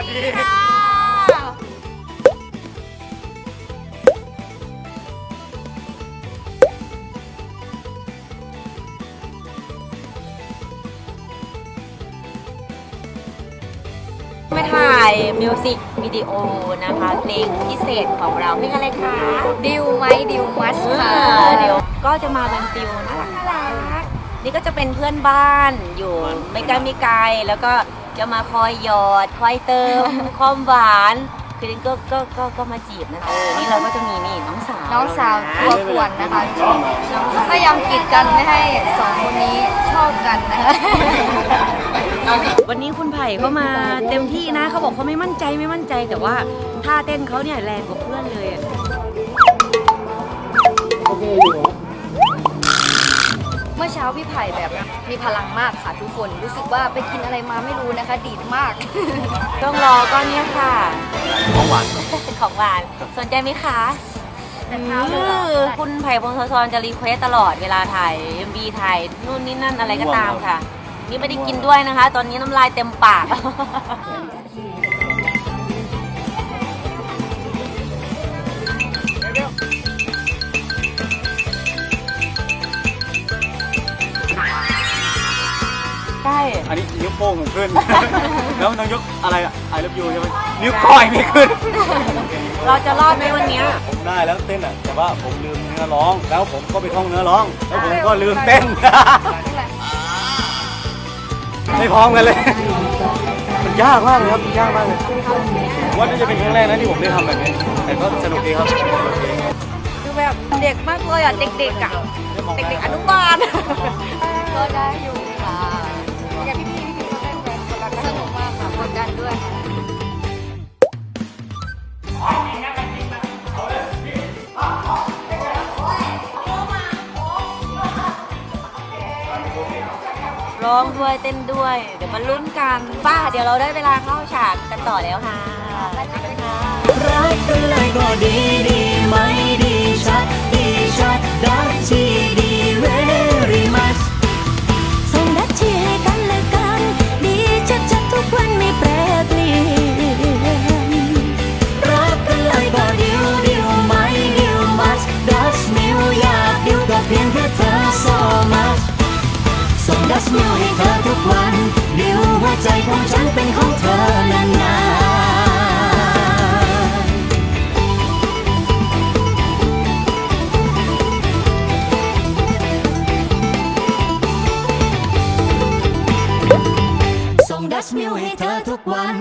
วัสดีค่ะมาถ่ายมิวสิกวิดีโอนะคะเพลงพิเศษของเราเพลงอะไรคะดิวไหมดิวมัชค่ะค่ะเดี๋ยวก็จะมาเป็นฟิวน่ารักน่ารักนี่ก็จะเป็นเพื่อนบ้านอยู่ไม่ไกลไม่ไกลแล้วก็ จะมาคอยหยอดคอยเติม ความหวานคือนี่ก็ก็ก็ก็มาจีบนะคะเออนี่เราก็จะมีนี่น้องสาวน้องสาวนะตัวป่วนนะคะพยายามกีดกันไม่ให้สองคนนี้ชอบกันนะคะวันนี้คุณไผ่เขามาเต็มที่นะเขาบอกเขาไม่มั่นใจไม่มั่นใจแต่ว่าท่าเต้นเขาเนี่ยแรงกว่าเพื่อนเลย ช้าพี่ไผ่แบบมีพลังมากค่ะทุกคน รู้สึกว่าไปกินอะไรมาไม่รู้นะคะ ดีดมาก ต้องรอก็เนี่ยค่ะ ของหวานของหวาน สนใจไหมคะแต่เช้าเลยเหรอคือคุณไผ่พงศธรจะรีเควสตลอดเวลาถ่าย MV ถ่ายนู่นนี่นั่นอะไรก็ตามค่ะ นี่ไม่ได้กินด้วยนะคะ ตอนนี้น้ำลายเต็มปาก อันนี้นิ้วโป้งผมขึ้น แล้วน้องยกอะไรอะไอรับยูใช่ไหมนิ้วก้อยไม่ขึ้น เราจะรอดไหมวันเนี้ยผมได้แล้วเต้นอะ แต่ว่าผมลืมเนื้อร้อง แล้วผมก็ไปท่องเนื้อร้อง แล้วผมก็ลืมเต้น ไม่พร้อมกันเลย มันยากมากเลยครับมันยากมากเลยผมว่าน่าจะเป็นครั้งแรกนะที่ผมได้ทำแบบนี้ แต่ก็สนุกดีครับคือแบบเด็กมากเลยอะ เด็กๆอะ เด็กๆอนุบาล ก็ได้อยู่ค่ะ กับพี่พี่พี่ก็ได้แฟนคนละสนุกมากค่ะกดดันด้วยร้องด้วยเต้นด้วย เดี๋ยวมาลุ้นกันป้าเดี๋ยวเราได้เวลาเข้าฉากกันต่อแล้วค่ะไปกันค่ะรักกันเลยก็ดีดีไหม มิวให้เธอทุกวันดิวว่าใจของฉันเป็นของเธอนานๆมิวให้เธอทุกวัน